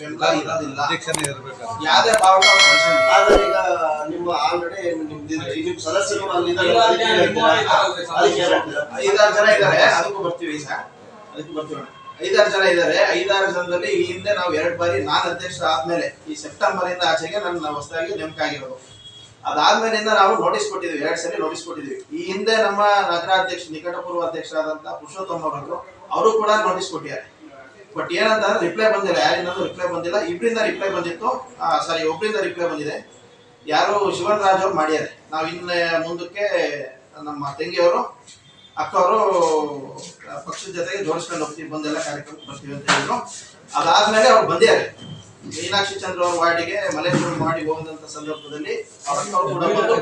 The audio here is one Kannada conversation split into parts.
ಬೆಂಬಲ ಇರೋದಿಲ್ಲ. ಯಾವ್ದೇ ಈಗ ನಿಮ್ಮ ಆಲ್ರೆಡಿ ನಿಮ್ದು ಸದಸ್ಯರು ಅಲ್ಲಿ ಇದ್ದಾರೆ, ಅದಕ್ಕೆ ಹೇಳ್ತೀರಾ? ಐದಾರು ಜನ ಇದ್ದಾರೆ. ಅದಕ್ಕೂ ಬರ್ತೀವಿ ಸರ್ ಅದಕ್ಕೂ ಬರ್ತೀವಿ ಐದಾರು ಜನ ಇದ್ದಾರೆ. ಐದಾರು ಜನದಲ್ಲಿ ಈ ಹಿಂದೆ ನಾವು ಎರಡು ಬಾರಿ ನಾನು ಅಧ್ಯಕ್ಷ ಆದ್ಮೇಲೆ ಈ ಸೆಪ್ಟೆಂಬರ್ ಇಂದ ಆಚೆಗೆ ನನ್ನ ಹೊಸದಾಗಿ ನೇಮಕ ಆಗಿರೋದು ಅದಾದ್ಮೇಲಿಂದ ನಾವು ನೋಟಿಸ್ ಕೊಟ್ಟಿದ್ವಿ ಎರಡ್ ಸರಿ ನೋಟಿಸ್ ಕೊಟ್ಟಿದ್ವಿ ಈ ಹಿಂದೆ ನಮ್ಮ ನಗರಾಧ್ಯಕ್ಷ ನಿಕಟಪೂರ್ವ ಅಧ್ಯಕ್ಷರಾದಂತಹ ಪುರುಷೋತ್ತಮ ಅವರು ಅವರು ಕೂಡ ನೋಟಿಸ್ ಕೊಟ್ಟಿದ್ದಾರೆ. ಬಟ್ ಏನಂತ ರಿಪ್ಲೈ ಬಂದಿಲ್ಲ. ಯಾರಿಂದ ರಿಪ್ಲೈ ಬಂದಿಲ್ಲ. ಇಬ್ಬರಿಂದ ರಿಪ್ಲೈ ಬಂದಿತ್ತು. ಸಾರಿ ಒಬ್ಬರಿಂದ ರಿಪ್ಲೈ ಬಂದಿದೆ. ಯಾರು ಶಿವನ್ ರಾಜ್ ಅವ್ರು ಮಾಡ್ಯಾರೆ. ನಾವು ಇನ್ನು ಮುಂದಕ್ಕೆ ನಮ್ಮ ತಂಗಿಯವರು, ಅಕ್ಕವರು ಪಕ್ಷದ ಜೊತೆಗೆ ಜೋಡಿಸ್ಕೊಂಡು ಹೋಗ್ತೀವಿ, ಬಂದೆಲ್ಲ ಕಾರ್ಯಕ್ರಮಕ್ಕೆ ಬರ್ತೀವಿ ಅಂತ ಹೇಳಿದ್ರು. ಅದಾದ್ಮೇಲೆ ಅವ್ರು ಬಂದಿದ್ದಾರೆ ಮೀನಾಕ್ಷಿ ಚಂದ್ರ ಅವ್ರ ವಾರ್ಡಿಗೆ ಮಲೇಶ್ವರ ಮಾಡಿ ಹೋದಂತ ಸಂದರ್ಭದಲ್ಲಿ ಅವರು ಕೂಡ ಬಂದು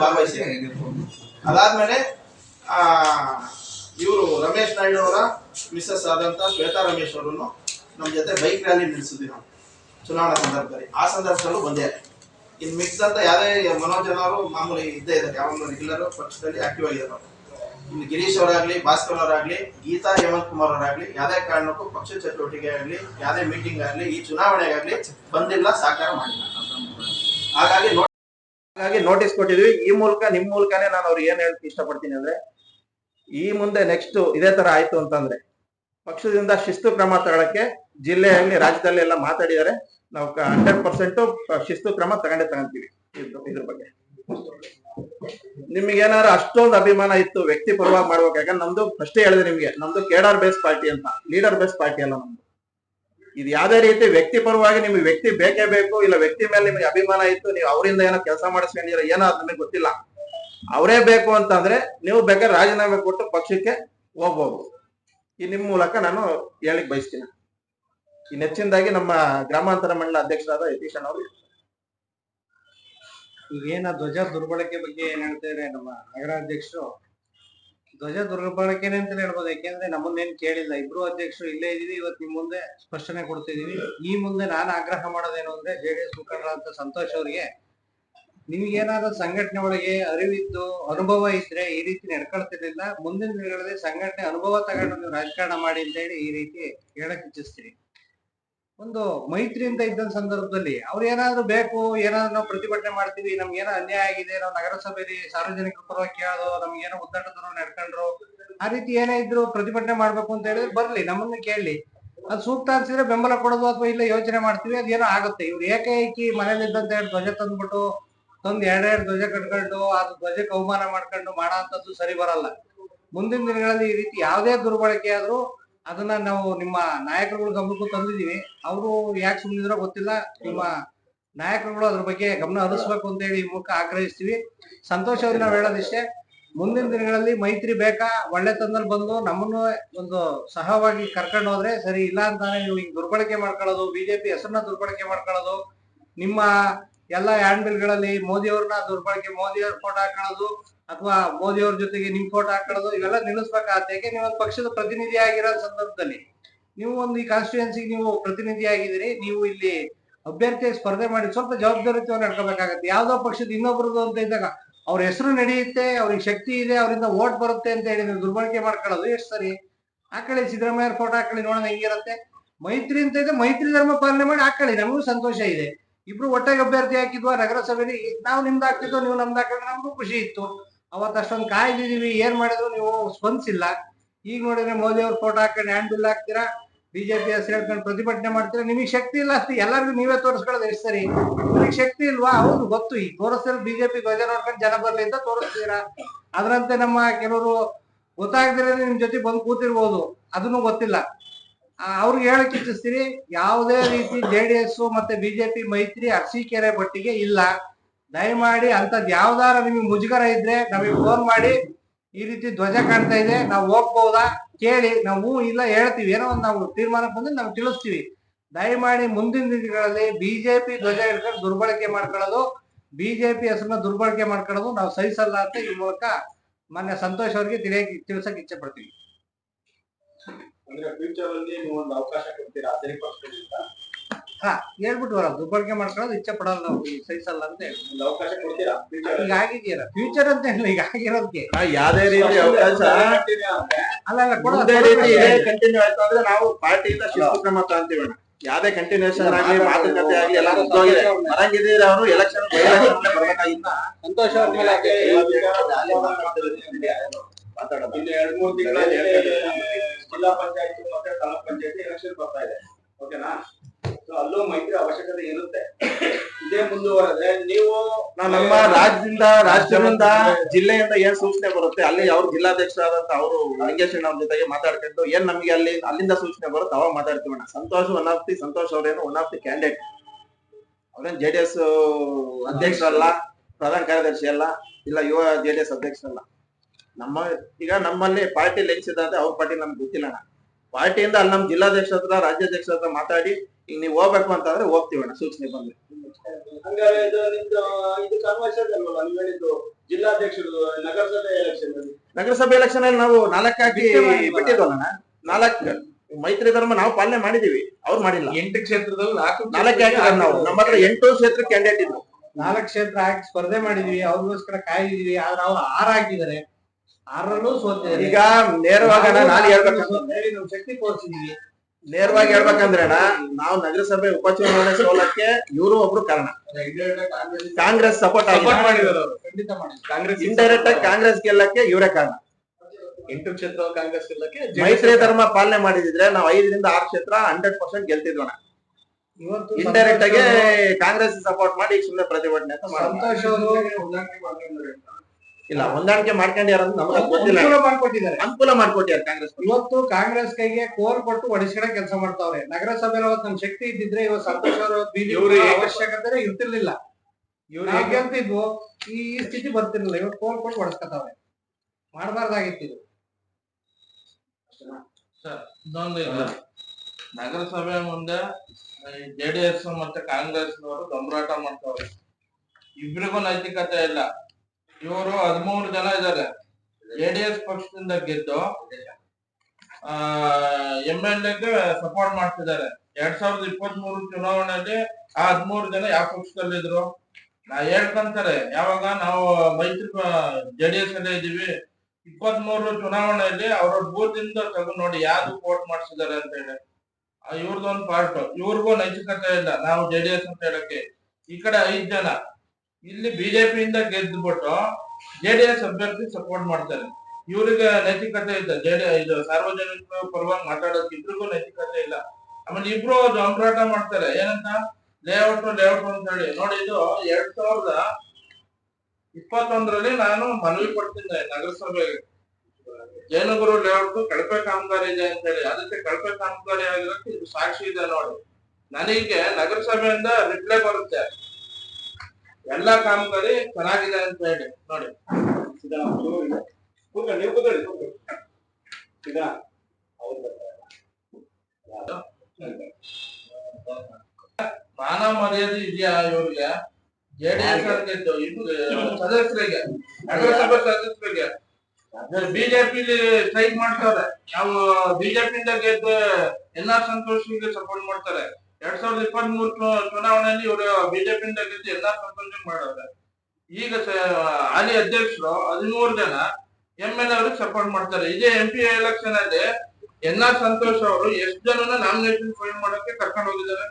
ಅದಾದ್ಮೇಲೆ, ಆ, ಇವರು ರಮೇಶ್ ನಾಯ್ಡು ಅವರ ಮಿಸ್ಸಸ್ ಆದಂತ ಶ್ವೇತಾ ರಮೇಶ್ ಅವರನ್ನು ನಮ್ಮ ಜೊತೆ ಬೈಕ್ ರ್ಯಾಲಿ ನಡೆಸಿದ್ವಿ ನಾವು. ಚುನಾವಣಾ ಸಂದರ್ಭದಲ್ಲಿ. ಆ ಸಂದರ್ಭದಲ್ಲೂ ಬಂದಿದ್ದಾರೆ ಇನ್ ಮಿಕ್ಸ್ ಅಂತ ಯಾವ್ದೇ ಮನೋಜನವರು ಮಾಮೂಲಿ ಇದ್ದೇ ಇದ್ದಾರೆ. ಯಾವಾಗಲೂ ರೆಗ್ಯುಲರ್ ಪಕ್ಷದಲ್ಲಿ ಆಕ್ಟಿವ್ ಆಗಿದ್ದಾರೆ. ಇನ್ನು ಗಿರೀಶ್ ಅವರಾಗ್ಲಿ, ಭಾಸ್ಕರ್ ಅವರಾಗ್ಲಿ, ಗೀತಾ ಹೇಮಂತ್ ಕುಮಾರ್ ಅವರಾಗ್ಲಿ, ಯಾವುದೇ ಕಾರಣಕ್ಕೂ ಪಕ್ಷ ಚಟುವಟಿಕೆ ಆಗಲಿ, ಯಾವುದೇ ಮೀಟಿಂಗ್ ಆಗಲಿ, ಈ ಚುನಾವಣೆಗಾಗ್ಲಿ ಬಂದಿಲ್ಲ ಸಹಕಾರ ಮಾಡಿಲ್ಲ. ಹಾಗಾಗಿ ಹಾಗಾಗಿ ನೋಟಿಸ್ ಕೊಟ್ಟಿದ್ವಿ. ಈ ಮೂಲಕ, ನಿಮ್ ಮೂಲಕನೇ ನಾನು ಅವ್ರಿಗೆ ಏನ್ ಹೇಳಕ್ ಇಷ್ಟಪಡ್ತೀನಿ ಅಂದ್ರೆ, ಈ ಮುಂದೆ ನೆಕ್ಸ್ಟ್ ಇದೇ ತರ ಆಯ್ತು ಅಂತಂದ್ರೆ ಪಕ್ಷದಿಂದ ಶಿಸ್ತು ಕ್ರಮ ತಗೊಳಕ್ಕೆ ಜಿಲ್ಲೆಯಲ್ಲಿ ರಾಜ್ಯದಲ್ಲಿ ಎಲ್ಲ ಮಾತಾಡಿದ್ದಾರೆ. ನಾವು ಹಂಡ್ರೆಡ್ ಪರ್ಸೆಂಟ್ ಶಿಸ್ತು ಕ್ರಮ ತಗೊಂಡೇ ತಗೊಂತೀವಿ ಇದ್ರ- ಬಗ್ಗೆ. ನಿಮ್ಗೆ ಏನಾದ್ರು ಅಷ್ಟೊಂದು ಅಭಿಮಾನ ಇತ್ತು ವ್ಯಕ್ತಿ ಪರವಾಗಿ ಮಾಡ್ಬೇಕು. ಯಾಕಂದ್ರೆ ನಮ್ದು ಫಸ್ಟ್ ಹೇಳಿದೆ ನಿಮ್ಗೆ. ನಮ್ದು ಕೇಡಾರ್ ಬೇಸ್ ಪಾರ್ಟಿ ಅಂತ. ಲೀಡರ್ ಬೇಸ್ ಪಾರ್ಟಿ ಅಲ್ಲ ನಮ್ದು. ಇದು ಯಾವ್ದೇ ರೀತಿ ವ್ಯಕ್ತಿ ಪರವಾಗಿ ನಿಮ್ಗೆ ವ್ಯಕ್ತಿ ಬೇಕೇ ಬೇಕು ಇಲ್ಲ ವ್ಯಕ್ತಿ ಮೇಲೆ ನಿಮ್ಗೆ ಅಭಿಮಾನ ಇತ್ತು, ನೀವು ಅವರಿಂದ ಏನೋ ಕೆಲಸ ಮಾಡಿಸ್ಕೊಂಡಿರೋ ಏನೋ ಅದು ನಮಗೆ ಗೊತ್ತಿಲ್ಲ. ಅವರೇ ಬೇಕು ಅಂತಂದ್ರೆ ನೀವು ಬೇಕಾದ್ರೆ ರಾಜೀನಾಮೆ ಕೊಟ್ಟು ಪಕ್ಷಕ್ಕೆ ಹೋಗ್ಬೋದು. ಈ ನಿಮ್ ಮೂಲಕ ನಾನು ಹೇಳಿಕ್ ಬಯಸ್ತೀನಿ. ಈ ನೆಚ್ಚಿನದಾಗಿ ನಮ್ಮ ಗ್ರಾಮಾಂತರ ಮಂಡಲ ಅಧ್ಯಕ್ಷರಾದ ಯತೀಶನ್ ಅವರು ಈಗೇನ ಧ್ವಜ ದುರ್ಬಳಕೆ ಬಗ್ಗೆ ಏನ್ ಹೇಳ್ತಾರೆ ನಮ್ಮ ನಗರಾಧ್ಯಕ್ಷರು? ಧ್ವಜ ದುರ್ಬಳಕೆನೆ ಅಂತ ಹೇಳ್ಬೋದು, ಯಾಕೆಂದ್ರೆ ನಮ್ಮನ್ನೇನ್ ಕೇಳಿಲ್ಲ. ಇಬ್ರು ಅಧ್ಯಕ್ಷರು ಇಲ್ಲೇ ಇದೀವಿ ಇವತ್ತು ನಿಮ್ ಮುಂದೆ ಸ್ಪಷ್ಟನೆ ಕೊಡ್ತಿದೀವಿ ಈ ಮುಂದೆ ನಾನು ಆಗ್ರಹ ಮಾಡೋದೇನು ಅಂದ್ರೆ ಜೆಡಿಎಸ್ ಮುಖಂಡರಾದಂತ ಸಂತೋಷ್ ಅವರಿಗೆ ನಿಮ್ಗೇನಾದ್ರೂ ಸಂಘಟನೆ ಒಳಗೆ ಅರಿವಿದ್ದು ಅನುಭವ ಇದ್ರೆ ಈ ರೀತಿ ನಡ್ಕೊಳ್ತಿರ್ಲಿಲ್ಲ. ಮುಂದಿನ ದಿನಗಳಲ್ಲಿ ಸಂಘಟನೆ ಅನುಭವ ತಗೊಂಡು ನೀವು ರಾಜಕಾರಣ ಮಾಡಿ ಅಂತ ಹೇಳಿ ಈ ರೀತಿ ಹೇಳಕ್ ಇಚ್ಛಿಸ್ತೀರಿ ಒಂದು ಮೈತ್ರಿ ಅಂತ ಇದ್ದ ಸಂದರ್ಭದಲ್ಲಿ ಅವ್ರು ಏನಾದ್ರು ಬೇಕು, ಏನಾದ್ರು ನಾವು ಪ್ರತಿಭಟನೆ ಮಾಡ್ತೀವಿ ನಮ್ಗೆ ಏನೋ ಅನ್ಯಾಯ ಆಗಿದೆ, ನಾವು ನಗರಸಭೆಯಲ್ಲಿ ಸಾರ್ವಜನಿಕ ಪರವಾಗಿ ಕೇಳೋದು ನಮ್ಗೆ ಏನೋ ಉದ್ದಾಟದ್ರು ನಡ್ಕೊಂಡ್ರು, ಆ ರೀತಿ ಏನೇ ಇದ್ರು ಪ್ರತಿಭಟನೆ ಮಾಡ್ಬೇಕು ಅಂತ ಹೇಳಿದ್ರೆ ಬರ್ಲಿ, ನಮ್ಮನ್ನ ಕೇಳಿ. ಅದು ಸೂಕ್ತ ಅನ್ಸಿದ್ರೆ ಬೆಂಬಲ ಕೊಡೋದು ಅಥವಾ ಇಲ್ಲ ಯೋಚನೆ ಮಾಡ್ತೀವಿ, ಅದೇನೋ ಆಗುತ್ತೆ. ಇವ್ರು ಏಕೈಕಿ ಮನೇಲಿ ಇದ್ದಂತ ಹೇಳಿ ಧ್ವಜ ತಂದ್ಬಿಟ್ಟು ತಂದು ಎರಡೆರಡು ಧ್ವಜ ಕಟ್ಕೊಂಡು, ಅದು ಧ್ವಜಕ್ಕೆ ಅವಮಾನ ಮಾಡ್ಕೊಂಡು ಮಾಡೋಂಥದ್ದು ಸರಿ ಬರಲ್ಲ. ಮುಂದಿನ ದಿನಗಳಲ್ಲಿ ಈ ರೀತಿ ಯಾವುದೇ ದುರ್ಬಳಕೆ ಆದರೂ ಅದನ್ನ ನಾವು ನಿಮ್ಮ ನಾಯಕರುಗಳ ಗಮನಕ್ಕೂ ತಂದಿದ್ದೀವಿ. ಅವರು ಯಾಕೆ ಸುಮ್ಮನಿದ್ರೋ ಗೊತ್ತಿಲ್ಲ. ನಿಮ್ಮ ನಾಯಕರುಗಳು ಅದ್ರ ಬಗ್ಗೆ ಗಮನ ಹರಿಸ್ಬೇಕು ಅಂತ ಹೇಳಿ ಮೂಲಕ ಆಗ್ರಹಿಸ್ತೀವಿ. ಸಂತೋಷವನ್ನು ನಾವು ಹೇಳೋದಿಷ್ಟೇ, ಮುಂದಿನ ದಿನಗಳಲ್ಲಿ ಮೈತ್ರಿ ಬೇಕಾ? ಒಳ್ಳೆತನದಲ್ಲಿ ಬಂದು ನಮ್ಮನ್ನು ಒಂದು ಸಹವಾಗಿ ಕರ್ಕೊಂಡು ಹೋದ್ರೆ ಸರಿ ಇಲ್ಲ ಅಂತಾನೆ ನೀವು ಈಗ ದುರ್ಬಳಕೆ ಮಾಡ್ಕೊಳ್ಳೋದು, ಬಿಜೆಪಿ ಹೆಸರನ್ನ ದುರ್ಬಳಕೆ ಮಾಡ್ಕೊಳ್ಳೋದು, ನಿಮ್ಮ ಎಲ್ಲ ಹ್ಯಾಂಡ್ಗಳಲ್ಲಿ ಮೋದಿಯವ್ರನ್ನ ದುರ್ಬಳಕೆ, ಮೋದಿಯವ್ರ ಫೋಟೋ ಹಾಕೊಳ್ಳೋದು ಅಥವಾ ಮೋದಿಯವ್ರ ಜೊತೆಗೆ ನಿಮ್ ಫೋಟೋ ಹಾಕೊಳ್ಳೋದು ಇವೆಲ್ಲ ನಿಲ್ಲಿಸ್ಬೇಕಾಗತ್ತೆ ಯಾಕೆ ನೀವು ಒಂದು ಪಕ್ಷದ ಪ್ರತಿನಿಧಿ ಆಗಿರೋ ಸಂದರ್ಭದಲ್ಲಿ ನೀವು ಒಂದು ಈ ಕಾನ್ಸ್ಟಿಟ್ಯೂನ್ಸಿಗೆ ನೀವು ಪ್ರತಿನಿಧಿ ಆಗಿದ್ದೀರಿ, ನೀವು ಇಲ್ಲಿ ಅಭ್ಯರ್ಥಿಯಾಗಿ ಸ್ಪರ್ಧೆ ಮಾಡಿ ಸ್ವಲ್ಪ ಜವಾಬ್ದಾರಿತ್ವವನ್ನು ನಡ್ಕೋಬೇಕಾಗತ್ತೆ. ಯಾವ್ದೋ ಪಕ್ಷದ ಇನ್ನೊಬ್ರದ್ದು ಅಂತ ಇದ್ದಾಗ ಅವ್ರ ಹೆಸರು ನಡೆಯುತ್ತೆ, ಅವ್ರಿಗೆ ಶಕ್ತಿ ಇದೆ, ಅವರಿಂದ ವೋಟ್ ಬರುತ್ತೆ ಅಂತ ಹೇಳಿ ನೀವು ದುರ್ಬಳಕೆ ಮಾಡ್ಕೊಳ್ಳೋದು ಎಷ್ಟು ಸರಿ? ಹಾಕೊಳ್ಳಿ, ಸಿದ್ದರಾಮಯ್ಯ ಫೋಟೋ ಹಾಕೊಳ್ಳಿ, ನೋಡೋಣ ಹೆಂಗಿರುತ್ತೆ. ಮೈತ್ರಿ ಅಂತ ಇದೆ ಮೈತ್ರಿ ಧರ್ಮ ಪಾಲನೆ ಮಾಡಿ ಹಾಕೊಳ್ಳಿ, ನಮಗೂ ಸಂತೋಷ ಇದೆ. ಇಬ್ರು ಒಟ್ಟಾಗಿ ಅಭ್ಯರ್ಥಿ ಹಾಕಿದ್ವಾ ನಗರಸಭೆಯಲ್ಲಿ ನಾವು ನಿಮ್ದು ಹಾಕ್ತಿದ್ವು, ನೀವು ನಮ್ದು ಹಾಕಿದ್ರೆ ನಮಗೂ ಖುಷಿ ಇತ್ತು. ಅವತ್ತು ಅಷ್ಟೊಂದು ಕಾಯ್ದಿದೀವಿ ಏನ್ ಮಾಡಿದ್ರು ನೀವು ಸ್ಪಂದಿಸಿಲ್ಲ. ಈಗ ನೋಡಿದ್ರೆ ಮೋದಿ ಅವ್ರ ಫೋಟೋ ಹಾಕೊಂಡು ಹ್ಯಾಂಡ್ ಬಿಲ್ ಹಾಕ್ತೀರಾ? ಬಿಜೆಪಿ ಹೆಸರು ಹೇಳ್ಕೊಂಡು ಪ್ರತಿಭಟನೆ ಮಾಡ್ತೀರಾ? ನಿಮಗೆ ಶಕ್ತಿ ಇಲ್ಲ ಅಷ್ಟೇ ಎಲ್ಲರಿಗೂ ನೀವೇ ತೋರಿಸ್ಕೊಳ್ಳೋದು ಎಷ್ಟು ಸರಿ? ನಿಮಗೆ ಶಕ್ತಿ ಇಲ್ವಾ? ಹೌದು, ಗೊತ್ತು. ಈ ತೋರಿಸ್ತಾರೆ ಬಿಜೆಪಿ ಧ್ವಜ ನೋಡ್ಕೊಂಡು ಜನ ಬರ್ಲಿ ಅಂತ ತೋರಿಸ್ತೀರಾ? ಅದರಂತೆ ನಮ್ಮ ಕೆಲವರು ಗೊತ್ತಾಗದಿರ ನಿಮ್ ಜೊತೆ ಬಂದು ಕೂತಿರ್ಬೋದು. ಅದನ್ನು ಗೊತ್ತಿಲ್ಲ. ಅವ್ರಿಗೆ ಹೇಳಕ್ ಇಚ್ಛಿಸ್ತೀರಿ ಯಾವುದೇ ರೀತಿ ಜೆಡಿಎಸ್ ಮತ್ತೆ ಬಿಜೆಪಿ ಮೈತ್ರಿ ಅರಸೀಕೆರೆ ಬಟ್ಟಿಗೆ ಇಲ್ಲ. ದಯಮಾಡಿ ಅಂತದ್ ಯಾವ್ದಾರ ನಿಮಗೆ ಮುಜುಗರ ಇದ್ರೆ ನಮಗೆ ಫೋನ್ ಮಾಡಿ. ಈ ರೀತಿ ಧ್ವಜ ಕಾಣ್ತಾ ಇದೆ, ನಾವು ಹೋಗ್ಬಹುದಾ ಕೇಳಿ, ನಾವು ಇಲ್ಲ ಹೇಳ್ತೀವಿ. ಏನೋ ಒಂದು ನಾವು ತೀರ್ಮಾನ ಬಂದ್ರೆ ನಾವು ತಿಳಿಸ್ತೀವಿ. ದಯಮಾಡಿ ಮುಂದಿನ ದಿನಗಳಲ್ಲಿ ಬಿಜೆಪಿ ಧ್ವಜ ಹಿಡ್ಕೊಂಡು ದುರ್ಬಳಕೆ ಮಾಡ್ಕೊಳ್ಳೋದು ಬಿಜೆಪಿ ಹೆಸರನ್ನ ದುರ್ಬಳಕೆ ಮಾಡ್ಕೊಳ್ಳೋದು ನಾವು ಸಹಿಸಲ್ಲ ಅಂತ ಈ ಮೂಲಕ ಮೊನ್ನೆ ಸಂತೋಷ್ ಅವರಿಗೆ ತಿಳಿಯಕ್, ತಿಳಿಸಕ್ ಇಚ್ಛೆ ಪಡ್ತೀವಿ. ಅಂದ್ರೆ ಫ್ಯೂಚರ್ ಅಲ್ಲಿ ನೀವು ಒಂದು ಅವಕಾಶ ಕೊಡ್ತೀರಾ ಅಂತ ಹಾ ಹೇಳ್ಬಿಟ್ಟು ಬರ ದುರ್ಬಳಕೆ ಮಾಡ್ಕೊಳ್ಳೋದು ಇಚ್ಛೆ ಪಡಲ್ಲ ನಾವು ಈ ಸಹಿಸಲ್ಲ ಅಂತ ಹೇಳಿ ಒಂದು ಅವಕಾಶ ಕೊಡ್ತೀರಾ ಫ್ಯೂಚರ್ ಈಗ ಆಗಿದೆಯಲ್ಲ ಫ್ಯೂಚರ್ ಅಂತ ಹೇಳಿ ಈಗ ಆಗಿರೋದಕ್ಕೆ ಯಾವ್ದೇ ರೀತಿ ಅವಕಾಶ ಅಲ್ಲ ಅಲ್ಲ ಕೊಡೋದು ರೀತಿ ಕಂಟಿನ್ಯೂ ಆಯ್ತು ಅಂದ್ರೆ ನಾವು ಪಾರ್ಟಿಯಿಂದ ಶಿಸ್ತು ಕ್ರಮ ತಗೊಂತೀವಿ ಯಾವ್ದೇ ಕಂಟಿನ್ಯೂಷನ್ ಆಗ್ಲಿ ಮಾತುಕತೆ ಆಗ್ಲಿ ಎಲ್ಲ ಬರಂಗಿದ್ದೀರ ಅವರು ಎಲೆಕ್ಷನ್ ಬರಬೇಕಾಗಿಲ್ಲ ಸಂತೋಷ ಅವ್ರ ಮೇಲೆ ಹಾಕಿ. ಮೂರು ಜಿಲ್ಲಾ ಪಂಚಾಯತ್ ಮತ್ತೆ ಬರ್ತಾ ಇದೆ. ಅಲ್ಲೂ ಅವಶ್ಯಕತೆ ಇರುತ್ತೆ. ಇದೇ ಮುಂದುವರೆದ್ರೆ ನೀವು ನಮ್ಮ ರಾಜ್ಯದಿಂದ ರಾಜ್ಯದಿಂದ, ಜಿಲ್ಲೆಯಿಂದ ಏನ್ ಸೂಚನೆ ಬರುತ್ತೆ, ಅಲ್ಲಿ ಅವ್ರ ಜಿಲ್ಲಾಧ್ಯಕ್ಷರಾದಂತ ಅವರು ಲಿಂಗೇಶ್ವರ ಅವ್ರ ಜೊತೆಗೆ ಮಾತಾಡ್ಕೊಂಡು ಏನ್ ನಮ್ಗೆ ಅಲ್ಲಿ, ಅಲ್ಲಿಂದ ಸೂಚನೆ ಬರುತ್ತೆ, ಅವಾಗ ಮಾತಾಡ್ತೀವಿ Santosh one of the Santosh ಅವ್ರೇನು ಒನ್ ಆಫ್ ದಿ ಕ್ಯಾಂಡಿಡೇಟ್ ಅವ್ರೇನ್ ಜೆ ಡಿ ಎಸ್ ಅಧ್ಯಕ್ಷರಲ್ಲ, ಪ್ರಧಾನ ಕಾರ್ಯದರ್ಶಿ ಅಲ್ಲ, ಇಲ್ಲ ಯುವ ಜೆ ಡಿ ಎಸ್ ಅಧ್ಯಕ್ಷರಲ್ಲ. ನಮ್ಮ ಈಗ ನಮ್ಮಲ್ಲಿ ಪಾರ್ಟಿ ಲೆನ್ಸಿದಂತೆ ಅವ್ರ ಪಾರ್ಟಿ ನಮ್ಗೆ ಗೊತ್ತಿಲ್ಲ ಅಣ್ಣ. ಪಾರ್ಟಿಯಿಂದ ಅಲ್ಲಿ ನಮ್ ಜಿಲ್ಲಾಧ್ಯಕ್ಷ ಹತ್ರ ರಾಜ್ಯಾಧ್ಯಕ್ಷ ಹತ್ರ ಮಾತಾಡಿ ಈಗ ನೀವು ಹೋಗ್ಬೇಕು ಅಂತಂದ್ರೆ ಹೋಗ್ತೀವಣ್ಣ ಸೂಚನೆ ಬಂದ್ರೆ. ಹಂಗಾರೆ ಇದು ನಿಮ್ದು ಇದು ಕನ್ವರ್ಷನ್ ಅಲ್ವಲ್ಲ ನೀವು ಹೇಳಿದ್ದು ಜಿಲ್ಲಾಧ್ಯಕ್ಷರು ನಗರಸಭೆ ಎಲೆಕ್ಷನ್ ಅಲ್ಲಿ. ನಗರಸಭೆ ಎಲೆಕ್ಷನ್ ಅಲ್ಲಿ ನಾವು ನಾಲ್ಕಾಗಿ? ಬಿಟ್ಟಿದ್ವಲ್ಲ ನಾಲ್ಕು ಮೈತ್ರಿ ಧರ್ಮ ನಾವು ಪಾಲನೆ ಮಾಡಿದೀವಿ ಅವ್ರು ಮಾಡಿಲ್ಲ. ಎಂಟು ಕ್ಷೇತ್ರದಲ್ಲಿ ನಾಲ್ಕು ನಾಲ್ಕು ಹಾಕಿದ್ರೆ ನಾವು. ನಮ್ಮ ಹತ್ರ ಎಂಟು ಕ್ಷೇತ್ರ ಕ್ಯಾಂಡಿಡೇಟ್ ಇದ್ರು. ನಾಲ್ಕು ಕ್ಷೇತ್ರ ಹಾಕಿ ಸ್ಪರ್ಧೆ ಮಾಡಿದೀವಿ ಅವ್ರಿಗೋಸ್ಕರ ಕಾಯ್ದಿದೀವಿ ಆದ್ರೆ ಅವ್ರು ಆರ್ ಹಾಕಿದ್ದಾರೆ. ಈಗ ನೇರವಾಗಿ ನಾನು ಹೇಳ್ಬೇಕಂದ್ರೆ ಹೇಳಿ ಶಕ್ತಿ ತೋರಿಸಿದೀವಿ. ನೇರವಾಗಿ ಹೇಳ್ಬೇಕಂದ್ರೆ ನಾವು ನಗರಸಭೆ ಉಪಚುನಾವಣೆ ಸೋಲಕ್ಕೆ ಇವರು ಒಬ್ರು ಕಾರಣ. ಕಾಂಗ್ರೆಸ್ ಸಪೋರ್ಟ್ ಕಾಂಗ್ರೆಸ್ ಇಂಡೈರೆಕ್ಟ್ ಆಗಿ ಕಾಂಗ್ರೆಸ್ ಗೆಲ್ಲಕ್ಕೆ ಇವರೇ ಕಾರಣ. ಎಂಟು ಕ್ಷೇತ್ರ ಕಾಂಗ್ರೆಸ್ ಗೆಲ್ಲಕ್ಕೆ ಮೈತ್ರಿ ಧರ್ಮ ಪಾಲನೆ ಮಾಡಿದಿದ್ರೆ ನಾವು ಐದರಿಂದ ಆರು ಕ್ಷೇತ್ರ ಹಂಡ್ರೆಡ್ ಪರ್ಸೆಂಟ್ ಗೆಲ್ತಿದ್ವಣ ಇಂಡೈರೆಕ್ಟ್ ಆಗಿ ಕಾಂಗ್ರೆಸ್ ಸಪೋರ್ಟ್ ಮಾಡಿ ಸುಮ್ಮನೆ ಪ್ರತಿಭಟನೆ ಅಂತ ಮಾಡ್ತಾರೆ ಇಲ್ಲ ಹೊಂದಾಣಿಕೆ ಮಾಡ್ಕೊಂಡ್ಯಾರ ಅಂತ ನಮಗೆ ಗೊತ್ತಿಲ್ಲ ಅನುಕೂಲ ಮಾಡ್ಕೊಟ್ಟಿದ್ದಾರೆ. ಅನುಕೂಲ ಮಾಡ್ಕೊಟ್ಟಿದ್ದಾರೆ ಕಾಂಗ್ರೆಸ್ ಇವತ್ತು ಕಾಂಗ್ರೆಸ್ ಕೈಗೆ ಕೋರ್ ಕೊಟ್ಟು ಒಡಿಸ್ಕಡೆ ಕೆಲಸ ಮಾಡ್ತಾವ್ರೆ. ನಗರಸಭೆ ಅವತ್ತು ನಮ್ ಶಕ್ತಿ ಇದ್ದಿದ್ರೆ ಇವತ್ತು ಸಂತೋಷ್ ಅವರು ಅವಶ್ಯಕತೆ ಇರ್ತಿರ್ಲಿಲ್ಲ. ಇವ್ರು ಹೇಗೆ ಅಂತ ಗೆಲ್ತಿದ್ವು ಈ ಸ್ಥಿತಿ ಬರ್ತಿರ್ಲಿಲ್ಲ. ಇವತ್ತು ಕೋರ್ ಕೊಟ್ಟು ಒಡಿಸ್ಕೊತಾವ್ರೆ ಮಾಡಬಾರ್ದಾಗಿತ್ತು ಇದು. ನಗರಸಭೆ ಮುಂದೆ ಜೆಡಿಎಸ್ ಮತ್ತೆ ಕಾಂಗ್ರೆಸ್ನವರು ದೊಂಬರಾಟ ಮಾಡ್ತಾವ್ರೆ. ಇಬ್ರಿಗೂ ನೈತಿಕತೆ ಇಲ್ಲ. ಇವರು ಹದಿಮೂರು ಜನ ಇದ್ದಾರೆ. ಜೆಡಿಎಸ್ ಪಕ್ಷದಿಂದ ಗೆದ್ದು ಎಂ ಎಲ್ ಎಗೆ ಸಪೋರ್ಟ್ ಮಾಡ್ತಿದ್ದಾರೆ. ಎರಡ್ ಸಾವಿರದ ಇಪ್ಪತ್ತ್ ಮೂರು ಚುನಾವಣೆಯಲ್ಲಿ ಆ ಹದಿಮೂರು ಜನ ಯಾವ ಪಕ್ಷದಲ್ಲಿದ್ರು? ನಾ ಹೇಳ್ಕೊಂತಾರೆ, ಯಾವಾಗ ನಾವು ಮೈತ್ರಿ ಜೆಡಿಎಸ್ ಅಲ್ಲೇ ಇದೀವಿ ಇಪ್ಪತ್ತ್ ಮೂರು ಚುನಾವಣೆಯಲ್ಲಿ ಅವ್ರ ಬೂದಿಂದ ತಗೊಂಡ್ ನೋಡಿ ಯಾರು ವೋಟ್ ಮಾಡ್ಸಿದ್ದಾರೆ ಅಂತ ಹೇಳಿ. ಇವ್ರದೊಂದು ಪಾರ್ಟ್ ಇವ್ರಿಗೂ ನೈತಿಕತೆ ಇಲ್ಲ. ನಾವು ಜೆಡಿಎಸ್ ಅಂತ ಹೇಳಕ್ಕೆ. ಈ ಕಡೆ ಐದ್ ಜನ. ಇಲ್ಲಿ ಬಿಜೆಪಿಯಿಂದ ಗೆದ್ದುಬಿಟ್ಟು ಜೆಡಿಎಸ್ ಅಭ್ಯರ್ಥಿ ಸಪೋರ್ಟ್ ಮಾಡ್ತಾರೆ. ಇವ್ರಿಗೆ ನೈತಿಕತೆ ಇಲ್ಲ. ಜೆಡಿ, ಇದು ಸಾರ್ವಜನಿಕ ಪರವಾಗಿ ಮಾತಾಡೋಕೆ ಇಬ್ರಿಗೂ ನೈತಿಕತೆ ಇಲ್ಲ. ಆಮೇಲೆ ಇಬ್ರು ಹೋರಾಟ ಮಾಡ್ತಾರೆ. ಏನಂತ? ಲೇಔಟ್ ಲೇಔಟ್ ಅಂತ ಹೇಳಿ. ನೋಡಿ, ಇದು ಎರಡ್ ಸಾವಿರದ ಇಪ್ಪತ್ತೊಂದರಲ್ಲಿ ನಾನು ಮನವಿ ಕೊಡ್ತಿದ್ದೆ ನಗರಸಭೆಗೆ ಜಯನಗರ ಲೇಔಟ್ ಕಳಪೆ ಕಾಮಗಾರಿ ಇದೆ ಅಂತ ಹೇಳಿ. ಅದಕ್ಕೆ ಕಳಪೆ ಕಾಮಗಾರಿ ಆಗಿರೋಕೆ ಇದು ಸಾಕ್ಷಿ ಇದೆ ನೋಡಿ. ನನಗೆ ನಗರಸಭೆಯಿಂದ ರಿಪ್ಲೈ ಬರುತ್ತೆ. ಎಲ್ಲಾ ಕಾಮಗಾರಿ ಚೆನ್ನಾಗಿದೆ ಅಂತ ಹೇಳಿ. ನೋಡಿ ನೀವು ಕೂತ್ಕೊಳ್ಳಿ. ಮಾನ ಮರ್ಯಾದೆ ಇದೆಯಾ ಇವ್ರಿಗೆ? ಜೆಡಿಎಸ್ ಗೆದ್ದು ಇದು ಸದಸ್ಯರಿಗೆ. ನಗರಸಭೆ ಸದಸ್ಯರಿಗೆ. ಬಿಜೆಪಿಲಿ ಸ್ಟ್ರೈಕ್ ಮಾಡ್ತಾರೆ. ನಾವು ಬಿಜೆಪಿಯಿಂದ ಗೆದ್ದು ಎಲ್ಲಾ ಸಂತೋಷಿಗೆ ಸಪೋರ್ಟ್ ಮಾಡ್ತಾರೆ. ಎರಡ್ ಸಾವಿರದ ಇಪ್ಪತ್ತ್ ಮೂರು ಚುನಾವಣೆಯಲ್ಲಿ ಇವರು ಬಿಜೆಪಿ ಗೆದ್ದು ಎಲ್ಲಾ ಸಂತೋಷ ಮಾಡವ್ರೆ ಈಗ ಹಾಲಿ ಅಧ್ಯಕ್ಷರು ಹದಿಮೂರು ಜನ ಎಂ ಎಲ್ ಅವ್ರಿಗೆ ಸಪೋರ್ಟ್ ಮಾಡ್ತಾರೆ. ಇದೇ ಎಂ ಪಿ ಎಲೆಕ್ಷನ್ ಅಲ್ಲಿ ಎನ್ ಆರ್ ಸಂತೋಷ್ ಅವರು ಎಷ್ಟು ಜನನ ನಾಮಿನೇಷನ್ ಫೈಲ್ ಮಾಡೋಕೆ ಕರ್ಕೊಂಡು ಹೋಗಿದ್ದಾರೆ.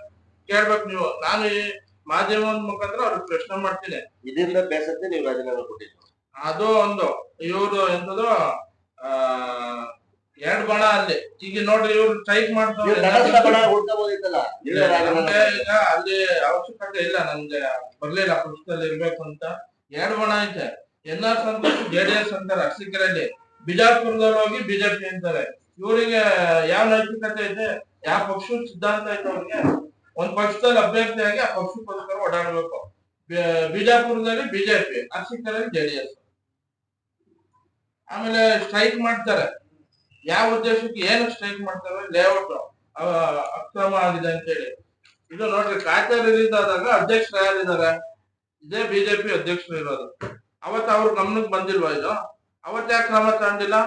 ಕೇಳ್ಬೇಕು ನೀವು. ನಾನು ಈ ಮಾಧ್ಯಮ ಮುಖಾಂತರ ಅವ್ರಿಗೆ ಪ್ರಶ್ನೆ ಮಾಡ್ತೀನಿ. ಇದರಿಂದ ಬೇಸತ್ತೆ ನೀವು ರಾಜೀನಾಮೆ ಕೊಟ್ಟಿದ್ದು. ಅದು ಒಂದು. ಇವರು ಎಂತದು ಆ ಎರಡ್ ಬಣ ಅಲ್ಲಿ. ಈಗ ನೋಡ್ರಿ ಇವ್ರು ಸ್ಟ್ರೈಕ್ ಮಾಡ್ತಾರೆ ಈಗ ಅಲ್ಲಿ ಅವಶ್ಯಕತೆ ಇಲ್ಲ ನಮ್ಗೆ ಬರ್ಲಿಲ್ಲ ಪುಸ್ತಕದಲ್ಲಿ ಇರ್ಬೇಕು ಅಂತ. ಎರಡ್ ಬಣ ಐತೆ. ಎನ್ ಆರ್ ಸಂತೋಷ್ ಜೆಡಿಎಸ್ ಅಂತಾರೆ ಅಕ್ಷಿಕರಲ್ಲಿ ಬಿಜಾಪುರದಲ್ಲಿ ಹೋಗಿ ಬಿಜೆಪಿ ಅಂತಾರೆ. ಇವರಿಗೆ ಯಾವ ನೈತಿಕತೆ ಇದೆ ಯಾವ ಪಕ್ಷದ ಸಿದ್ಧಾಂತ ಐತೆ ಅವ್ರಿಗೆ? ಒಂದ್ ಪಕ್ಷದಲ್ಲಿ ಅಭ್ಯರ್ಥಿಯಾಗಿ ಆ ಪಕ್ಷಕ್ಕೋಸ್ಕರ ಓಡಾಡ್ಬೇಕು. ಬಿಜಾಪುರದಲ್ಲಿ ಬಿಜೆಪಿ ಅರ್ಸಿಕರಲ್ಲಿ ಜೆಡಿಎಸ್ ಆಮೇಲೆ ಸ್ಟ್ರೈಕ್ ಮಾಡ್ತಾರೆ. ಯಾವ ಉದ್ದೇಶಕ್ಕೆ ಏನು ಸ್ಟ್ರೈಕ್ ಮಾಡ್ತಾರೆ ಲೇಔಟ್ ಅಕ್ರಮ ಆಗಿದೆ ಅಂತ ಹೇಳಿ ಇದು ನೋಡ್ರಿ ಖಾತೆ ರಿಲೀಸ್ ಆದಾಗ ಅಧ್ಯಕ್ಷರು ಯಾರಿದ್ದಾರೆ? ಇದೇ ಬಿಜೆಪಿ ಅಧ್ಯಕ್ಷರು ಇರೋದು. ಅವತ್ತು ಅವ್ರ ಗಮನಕ್ಕೆ ಬಂದಿಲ್ವಾ ಇದು? ಅವತ್ ಯಾಕೆ ಕ್ರಮ ತಗೊಂಡಿಲ್ಲ?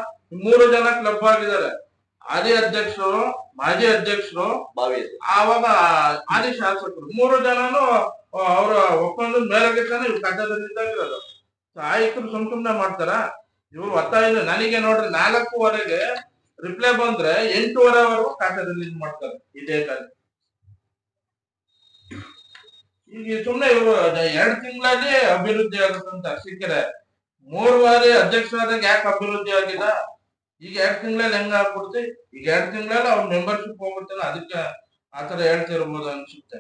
ಮೂರು ಜನ ಕ್ಲಬ್ ಆಗಿದ್ದಾರೆ. ಹಾಲಿ ಅಧ್ಯಕ್ಷರು ಮಾಜಿ ಅಧ್ಯಕ್ಷರು ಬಾವಿ ಆವಾಗ ಹಾಲಿ ಶಾಸಕರು. ಮೂರು ಜನನು ಅವರ ಒಪ್ಪಂದದ ಮೇಲಕ್ಕೆ ತಾನೇ ಖಾತೆದಲ್ಲಿ ಇದ್ದಾಗಿರೋದು. ಆಯುಕ್ತರು ಸುಮ್ ಸುಮ್ನೆ ಮಾಡ್ತಾರ? ಇವ್ರು ಒತ್ತಾಯ. ನನಗೆ ನೋಡ್ರಿ ನಾಲ್ಕೂವರೆಗೆ ರಿಪ್ಲೈ ಬಂದ್ರೆ ಎಂಟೂವರೆವರೆಗೂ ಖಾತೆ ರಿಲೀಸ್ ಮಾಡ್ತಾರೆ ಡೇಟ್ ಅಲ್ಲಿ ಈಗ ಸುಮ್ನೆ ಇವರು ಎರಡ್ ತಿಂಗಳಲ್ಲಿ ಅಭಿವೃದ್ಧಿ ಆಗುತ್ತಂತ ಸಿಕ್ಕರೆ ಮೂರ್ ಬಾರಿ ಅಧ್ಯಕ್ಷರಾದಾಗ ಯಾಕೆ ಅಭಿವೃದ್ಧಿ ಆಗಿಲ್ಲ? ಈಗ ಎರಡ್ ತಿಂಗಳಲ್ಲಿ ಹೆಂಗ ಆಗ್ಬಿಡ್ತಿ? ಈಗ ಎರಡ್ ತಿಂಗಳಲ್ಲಿ ಅವ್ರ ಮೆಂಬರ್ಶಿಪ್ ಹೋಗ್ಬಿಡ್ತಾನ, ಅದಕ್ಕೆ ಆತರ ಹೇಳ್ತಿರ್ಬೋದು ಅನ್ಸುತ್ತೆ.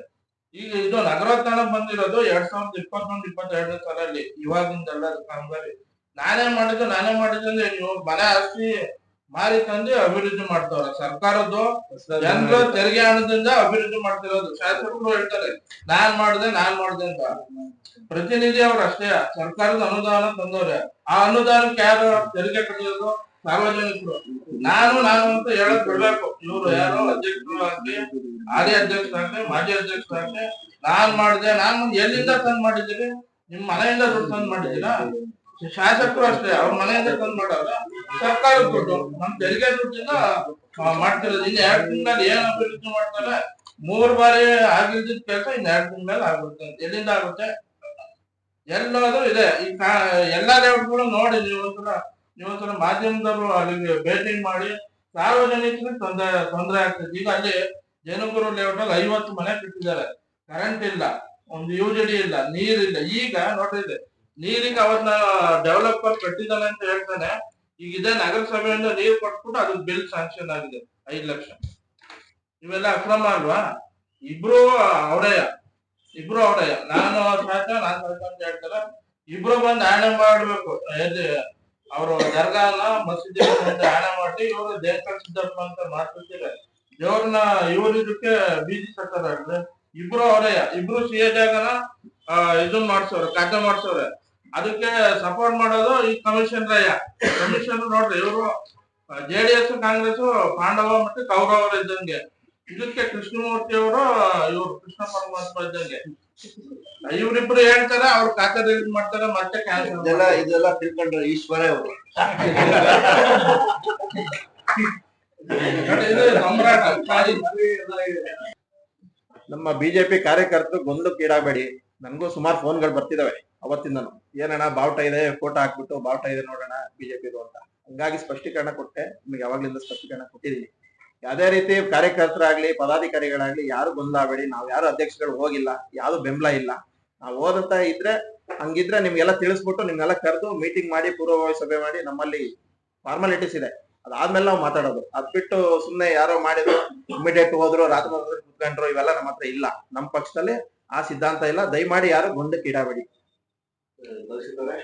ಈಗ ಇದು ನಗರೋತ್ಥಾನ ಬಂದಿರೋದು ಎರಡ್ ಸಾವಿರದ ಇಪ್ಪತ್ತೊಂದು ಇಪ್ಪತ್ತೆರಡನೇ ಸಾಲಲ್ಲಿ ಇವಾಗಿಂದ ಎಲ್ಲ ಕಾಮಗಾರಿ. ನಾನೇ ಮಾಡಿದ್ದು ನಾನೇ ಮಾಡಿದ್ದು ಅಂದ್ರೆ ನೀವು ಮನೆ ಆಸ್ತಿ ಮಾರಿ ತಂದು ಅಭಿವೃದ್ಧಿ ಮಾಡ್ತಾವ್ರ. ಸರ್ಕಾರದ್ದು ಜನರು ತೆರಿಗೆ ಹಣದಿಂದ ಅಭಿವೃದ್ಧಿ ಮಾಡ್ತಿರೋದು. ಶಾಸಕರು ಹೇಳ್ತಾರೆ, ನಾನ್ ಮಾಡ್ದೆ, ನಾನ್ ಮಾಡಿದೆ ಅಂತ. ಪ್ರತಿನಿಧಿ ಅವ್ರ ಅಷ್ಟೇ, ಸರ್ಕಾರದ ಅನುದಾನ ತಂದವ್ರೆ. ಆ ಅನುದಾನಕ್ಕೆ ಯಾರು ತೆರಿಗೆ ಕಟ್ಟಿರೋದು? ಸಾರ್ವಜನಿಕರು. ನಾನು ನಾನು ಅಂತ ಹೇಳಕ್ ಬಿಡ್ಬೇಕು. ಇವ್ರು ಯಾರು ಅಧ್ಯಕ್ಷರು ಆಗ್ಲಿ, ಹಾಲಿ ಅಧ್ಯಕ್ಷರಾಗ್ಲಿ ಮಾಜಿ ಅಧ್ಯಕ್ಷರಾಗ್ಲಿ ನಾನ್ ಮಾಡ್ದೆ, ನಾನು ಎಲ್ಲಿಂದ ತಂದ್ ಮಾಡಿದ್ದೀರಿ? ನಿಮ್ ಮನೆಯಿಂದ ದುಡ್ಡು ತಂದ್ ಮಾಡಿದ್ದೀರಾ? ಶಾಸಕರು ಅಷ್ಟೇ, ಅವ್ರ ಮನೆಯಿಂದ ತಂದು ಮಾಡಲ್ಲ ಸರ್ಕಾರ ದುಡ್ಡು, ನಮ್ ತೆರಿಗೆ ದುಡ್ಡಿಂದ ಮಾಡ್ತಿರೋದು. ಇನ್ನು ಎರಡು ತಿಂಗಳಲ್ಲಿ ಏನ್ ಅಭಿವೃದ್ಧಿ ಮಾಡ್ತಾರೆ? ಮೂರ್ ಬಾರಿ ಆಗಿಲ್ದಿದ್ ಕೆಲಸ ಇನ್ ಎರಡ್ ತಿಂಗಳಲ್ಲಿ ಆಗುತ್ತೆ. ಎಲ್ಲಿಂದ ಆಗುತ್ತೆ? ಎಲ್ಲಾದ್ರೂ ಇದೆ. ಈ ಎಲ್ಲಾ ಲೇಔಟ್ಗಳು ನೋಡಿ, ನೀವು ಒಂದ್ಸಲ ನೀವು ಒಂದ್ಸಲ ಮಾಧ್ಯಮದವರು ಅಲ್ಲಿಗೆ ಭೇಟಿ ಮಾಡಿ, ಸಾರ್ವಜನಿಕರಿಗೆ ತೊಂದರೆ ತೊಂದರೆ ಆಗ್ತದೆ. ಈಗ ಅಲ್ಲಿ ಜೇನುಗುರು ಲೇಔಟ್ ಅಲ್ಲಿ ಐವತ್ತು ಮನೆ ಕಟ್ಟಿದ್ದಾರೆ. ಕರೆಂಟ್ ಇಲ್ಲ. ಒಂದು ಯುಜಿಡಿ ಇಲ್ಲ. ನೀರಿಲ್ಲ. ಈಗ ನೋಡ್ರಿ ನೀರಿಗೆ ಅವನ್ನ ಡೆವಲಪರ್ ಕಟ್ಟಿದಾನೆ ಅಂತ ಹೇಳ್ತಾನೆ. ಈಗ ಇದೇ ನಗರಸಭೆಯಿಂದ ನೀರು ಕೊಟ್ಬಿಟ್ಟು ಅದ್ ಬಿಲ್ ಸ್ಯಾಂಕ್ಷನ್ ಆಗಿದೆ, ಐದ್ ಲಕ್ಷ. ಇವೆಲ್ಲ ಅಕ್ರಮ ಅಲ್ವಾ? ಇಬ್ರು ಅವರೇ ಇಬ್ರು ಅವರೇ ನಾನು ಸಾಕ ನಾನ್ ಅಂತ ಹೇಳ್ತಾರೆ. ಇಬ್ರು ಬಂದು ಆಣೆ ಮಾಡ್ಬೇಕು. ಅವರು ದರ್ಗಾನ, ಮಸೀದಿ ಆಣೆ ಮಾಡಿ ಇವರು ದೇವಸ್ಥಾನ ಸಿದ್ದಪ್ಪ ಅಂತ ಮಾಡ್ತಿರ್ತಾರೆ. ದೇವ್ರನ್ನ ಇವ್ರ ಇದಕ್ಕೆ ಬೀದಿ ಕಟ್ಟಾರ ಇಬ್ರು ಅವರೇ ಇಬ್ರು ಸಿ ಎ ಜಾಗನ ಇದನ್ ಮಾಡ್ಸವ್ರೆ ಖಾತೆ ಮಾಡ್ಸವ್ರೆ ಅದಕ್ಕೆ ಸಪೋರ್ಟ್ ಮಾಡೋದು ಈ ಕಮಿಷನ್ ರಯ್ಯ ಕಮಿಷನ್ ನೋಡ್ರಿ ಇವರು ಜೆಡಿಎಸ್ ಕಾಂಗ್ರೆಸ್ ಪಾಂಡವ ಮತ್ತೆ ಕೌರವರ ಇದ್ದಂಗೆ. ಇದಕ್ಕೆ ಕೃಷ್ಣಮೂರ್ತಿ ಅವರು ಇವರು ಕೃಷ್ಣ ಪರಮಾತ್ಮ ಇದ್ದಂಗೆ. ಇವ್ರಿಬ್ರು ಹೇಳ್ತಾರೆ ಅವ್ರ ಕಾಕದ ರಿಲೀಸ್ ಮಾಡ್ತಾರೆ ಮತ್ತೆ ಕ್ಯಾನ್ಸಲ್ ಇದೆಲ್ಲ ಇದೆಲ್ಲ ತಿಳ್ಕೊಂಡ್ರೆ ಈಶ್ವರ ಅವರು ನಮ್ಮ ಬಿಜೆಪಿ ಕಾರ್ಯಕರ್ತರು ಗೊಂದಲಕ್ಕೀಡಾಗಬೇಡಿ ನನಗೂ ಸುಮಾರು ಫೋನ್ಗಳು ಬರ್ತಿದಾವೆ ಅವತ್ತಿಂದನು. ಏನಣ್ಣ, ಬಾವುಟ ಇದೆ ಫೋಟೋ ಹಾಕ್ಬಿಟ್ಟು ಬಾವುಟ ಇದೆ ನೋಡೋಣ ಬಿಜೆಪಿದು ಅಂತ. ಹಂಗಾಗಿ ಸ್ಪಷ್ಟೀಕರಣ ಕೊಟ್ಟೆ. ನಿಮ್ಗೆ ಯಾವಾಗ್ಲಿಂದ ಸ್ಪಷ್ಟೀಕರಣ ಕೊಟ್ಟಿದೀನಿ ಯಾವ್ದೇ ರೀತಿ ಕಾರ್ಯಕರ್ತರಾಗ್ಲಿ, ಪದಾಧಿಕಾರಿಗಳಾಗ್ಲಿ ಯಾರು ಆಗಬೇಡಿ ನಾವು ಯಾರು ಅಧ್ಯಕ್ಷಗಳು ಹೋಗಿಲ್ಲ ಯಾವ್ದು ಬೆಂಬಲ ಇಲ್ಲ. ನಾವು ಹೋದಂತ ಇದ್ರೆ, ಹಂಗಿದ್ರೆ ನಿಮ್ಗೆಲ್ಲ ತಿಳಿಸ್ಬಿಟ್ಟು ನಿಮ್ಗೆಲ್ಲ ಕರೆದು ಮೀಟಿಂಗ್ ಮಾಡಿ, ಪೂರ್ವಭಾವಿ ಸಭೆ ಮಾಡಿ ನಮ್ಮಲ್ಲಿ ಫಾರ್ಮಾಲಿಟೀಸ್ ಇದೆ. ಅದಾದ್ಮೇಲೆ ನಾವು ಮಾತಾಡೋದು. ಅದ್ ಬಿಟ್ಟು ಸುಮ್ನೆ ಯಾರೋ ಮಾಡಿದ್ರು ಇಮಿಡಿಯೇಟ್ ಹೋದ್ರು, ರಾತ್ರಿ ಕುತ್ಕೊಂಡ್ರು, ಇವೆಲ್ಲ ನಮ್ಮ ಹತ್ರ ಇಲ್ಲ. ನಮ್ಮ ಪಕ್ಷದಲ್ಲಿ ಆ ಸಿದ್ಧಾಂತ ಇಲ್ಲ. ದಯಮಾಡಿ ಯಾರು ಗೊಂದಕ್ಕೆ ಇಡಬೇಡಿ The 多块